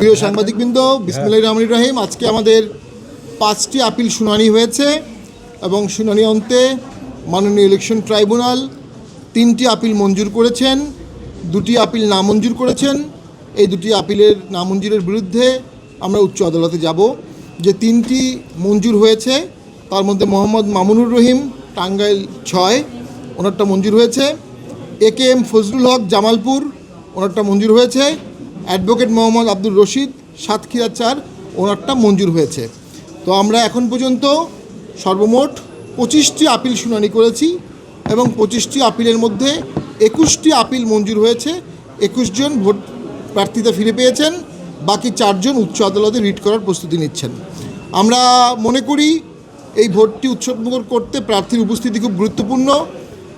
প্রিয় সাংবাদিকবৃন্দ, বিসমিল্লাহির রহমানির রহিম। আজকে আমাদের পাঁচটি আপিল শুনানি হয়েছে এবং শুনানি অন্তে মাননীয় ইলেকশন ট্রাইব্যুনাল তিনটি আপিল মঞ্জুর করেছেন, দুটি আপিল নামঞ্জুর করেছেন। এই দুটি আপিলের নামঞ্জুরের বিরুদ্ধে আমরা উচ্চ আদালতে যাব। যে তিনটি মঞ্জুর হয়েছে, তার মধ্যে মোহাম্মদ মামুনুর রহিম, টাঙ্গাইল ছয়, ওনারটা মঞ্জুর হয়েছে। A K M Fazlul Haque, Jamalpur, ওনারটা মঞ্জুর হয়েছে। অ্যাডভোকেট মোহাম্মদ আব্দুর রশিদ সাতক্ষীরা চার, ওনারটা মঞ্জুর হয়েছে। তো আমরা এখন পর্যন্ত সর্বমোট পঁচিশটি আপিল শুনানি করেছি এবং পঁচিশটি আপিলের মধ্যে একুশটি আপিল মঞ্জুর হয়েছে। একুশ জন ভোট প্রার্থীতা ফিরে পেয়েছেন, বাকি চারজন উচ্চ আদালতে রিট করার প্রস্তুতি নিচ্ছেন। আমরা মনে করি এই ভোটটি উৎসবমুখর করতে প্রার্থীর উপস্থিতি খুব গুরুত্বপূর্ণ।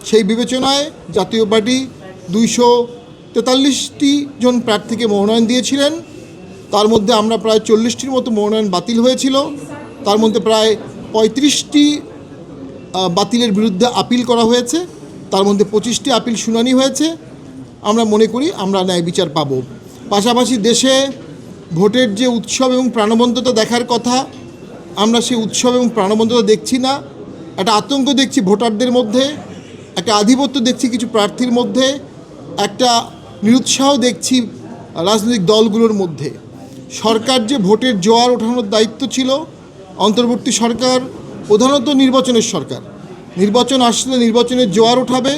সেই বিবেচনায় জাতীয় পার্টি দুইশো তেতাল্লিশটি জন প্রার্থীকে মনোনয়ন দিয়েছিলেন। তার মধ্যে আমরা প্রায় চল্লিশটির মতো মনোনয়ন বাতিল হয়েছিল। তার মধ্যে প্রায় পঁয়ত্রিশটি বাতিলের বিরুদ্ধে আপিল করা হয়েছে। তার মধ্যে পঁচিশটি আপিল শুনানি হয়েছে। আমরা মনে করি আমরা ন্যায় বিচার পাব। পাশাপাশি দেশে ভোটের যে উৎসব এবং প্রাণবন্ততা দেখার কথা, আমরা সেই উৎসব এবং প্রাণবন্ততা দেখছি না। একটা আতঙ্ক দেখছি ভোটারদের মধ্যে, একটা আধিপত্য দেখছি কিছু প্রার্থীর মধ্যে, একটা নিরুৎসাহ দেখছি রাজনৈতিক দলগুলোর মধ্যে। সরকার যে ভোটের জোয়ার ওঠানোর দায়িত্ব ছিল, অন্তর্বর্তী সরকার, প্রধানত নির্বাচনের সরকার। নির্বাচন আসলে নির্বাচনের জোয়ার ওঠাবে,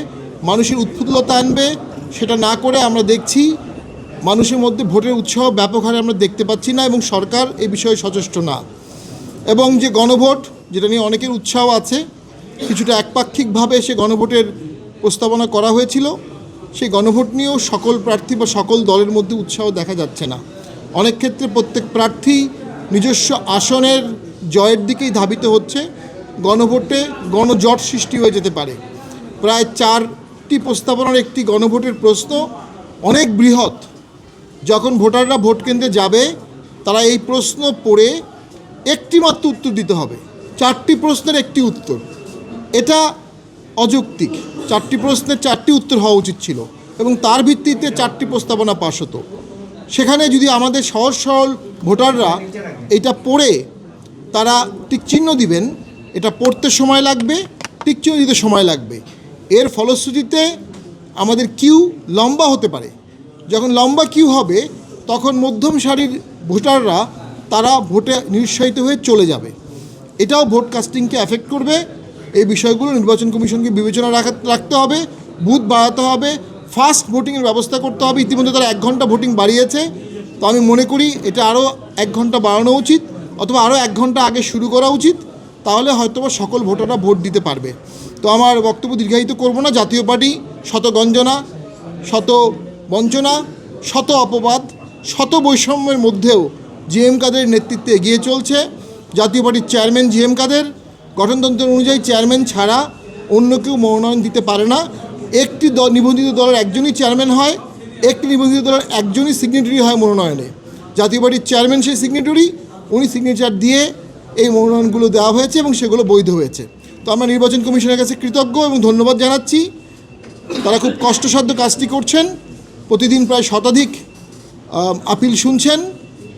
মানুষের উৎফুল্লতা আনবে, সেটা না করে আমরা দেখছি মানুষের মধ্যে ভোটের উৎসাহ ব্যাপক হারে আমরা দেখতে পাচ্ছি না এবং সরকার এ বিষয়ে সচেষ্ট না। এবং যে গণভোট, যেটা নিয়ে অনেকের উৎসাহ আছে, কিছুটা একপাক্ষিকভাবে সে গণভোটের প্রস্তাবনা করা হয়েছিল। সেই গণভোট নিয়েও সকল প্রার্থী বা সকল দলের মধ্যে উৎসাহ দেখা যাচ্ছে না। অনেক ক্ষেত্রে প্রত্যেক প্রার্থী নিজস্ব আসনের জয়ের দিকেই ধাবিত হচ্ছে। গণভোটে গণজট সৃষ্টি হয়ে যেতে পারে। প্রায় চারটি প্রস্তাবনার একটি গণভোটের প্রশ্ন, অনেক বৃহৎ। যখন ভোটাররা ভোট কেন্দ্রে যাবে, তারা এই প্রশ্ন পড়ে একটি মাত্র উত্তর দিতে হবে। চারটি প্রশ্নের একটি উত্তর। এটা অযৌক্তিক। চারটি প্রশ্নের চারটি উত্তর হওয়া উচিত ছিল এবং তার ভিত্তিতে চারটি প্রস্তাবনা পাশ হতো। সেখানে যদি আমাদের সহজ সরল ভোটাররা এটা পড়ে, তারা টিক চিহ্ন দিবেন, এটা পড়তে সময় লাগবে টিক চিহ্ন দিতে সময় লাগবে। এর ফলশ্রুতিতে আমাদের কিউ লম্বা হতে পারে। যখন লম্বা কিউ হবে, তখন মধ্যম সারির ভোটাররা তারা ভোটে নিরুৎসাহিত হয়ে চলে যাবে। এটাও ভোট কাস্টিংকে অ্যাফেক্ট করবে এই বিষয়গুলো নির্বাচন কমিশনকে বিবেচনা রাখা রাখতে হবে, বুথ বাড়াতে হবে ফাস্ট ভোটিংয়ের ব্যবস্থা করতে হবে। ইতিমধ্যে তারা এক ঘণ্টা ভোটিং বাড়িয়েছে। তো আমি মনে করি এটা আরও এক ঘণ্টা বাড়ানো উচিত, অথবা আরও এক ঘণ্টা আগে শুরু করা উচিত, তাহলে হয়তোবা সকল ভোটাররা ভোট দিতে পারবে। তো আমার বক্তব্য দীর্ঘায়িত করব না। জাতীয় পার্টি, শত গঞ্জনা, শত বঞ্চনা, শত অপবাদ, শত বৈষম্যের মধ্যেও জি এম কাদের নেতৃত্বে এগিয়ে চলছে। জাতীয় পার্টির চেয়ারম্যান জি এম কাদের গঠনতন্ত্র অনুযায়ী চেয়ারম্যান ছাড়া অন্য কেউ মনোনয়ন দিতে পারে না। একটি দল নিবন্ধিত দলের একজনই চেয়ারম্যান হয়, একটি নিবন্ধিত দলের একজনই সিগনেটারি হয় মনোনয়নে। জাতীয় পার্টির চেয়ারম্যান সেই সিগনেটারি উনি সিগনেচার দিয়ে এই মনোনয়নগুলো দেওয়া হয়েছে এবং সেগুলো বৈধ হয়েছে। তো আমরা নির্বাচন কমিশনের কাছে কৃতজ্ঞ এবং ধন্যবাদ জানাচ্ছি। তারা খুব কষ্টসাধ্য কাজটি করছেন, প্রতিদিন প্রায় শতাধিক আপিল শুনছেন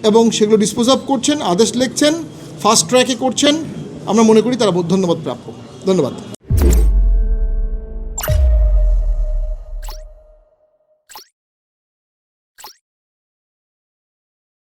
এবং সেগুলো ডিসপোজ আপ করছেন, আদেশ লিখছেন ফাস্ট ট্র্যাকে করছেন। আমরা মনে করি তারা ধন্যবাদ প্রাপ্য। ধন্যবাদ।